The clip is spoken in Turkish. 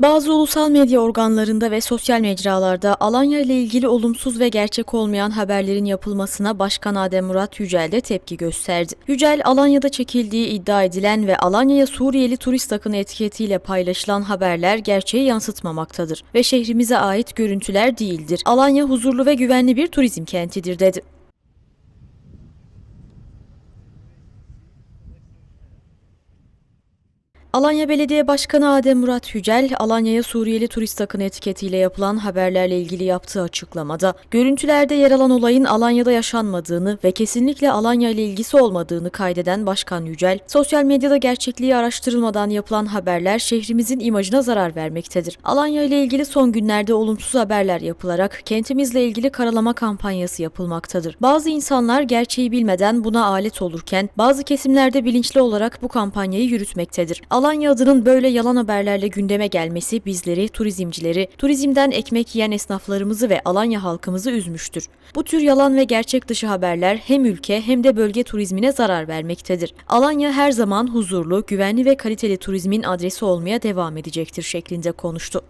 Bazı ulusal medya organlarında ve sosyal mecralarda Alanya ile ilgili olumsuz ve gerçek olmayan haberlerin yapılmasına Başkan Adem Murat Yücel de tepki gösterdi. Yücel, Alanya'da çekildiği iddia edilen ve Alanya'ya Suriyeli turist akını etiketiyle paylaşılan haberler gerçeği yansıtmamaktadır ve şehrimize ait görüntüler değildir. Alanya huzurlu ve güvenli bir turizm kentidir dedi. Alanya Belediye Başkanı Adem Murat Yücel, Alanya'ya Suriyeli turist akını etiketiyle yapılan haberlerle ilgili yaptığı açıklamada, görüntülerde yer alan olayın Alanya'da yaşanmadığını ve kesinlikle Alanya ile ilgisi olmadığını kaydeden Başkan Yücel, sosyal medyada gerçekliği araştırılmadan yapılan haberler şehrimizin imajına zarar vermektedir. Alanya ile ilgili son günlerde olumsuz haberler yapılarak kentimizle ilgili karalama kampanyası yapılmaktadır. Bazı insanlar gerçeği bilmeden buna alet olurken, bazı kesimlerde bilinçli olarak bu kampanyayı yürütmektedir. Alanya adının böyle yalan haberlerle gündeme gelmesi bizleri, turizmcileri, turizmden ekmek yiyen esnaflarımızı ve Alanya halkımızı üzmüştür. Bu tür yalan ve gerçek dışı haberler hem ülke hem de bölge turizmine zarar vermektedir. Alanya her zaman huzurlu, güvenli ve kaliteli turizmin adresi olmaya devam edecektir şeklinde konuştu.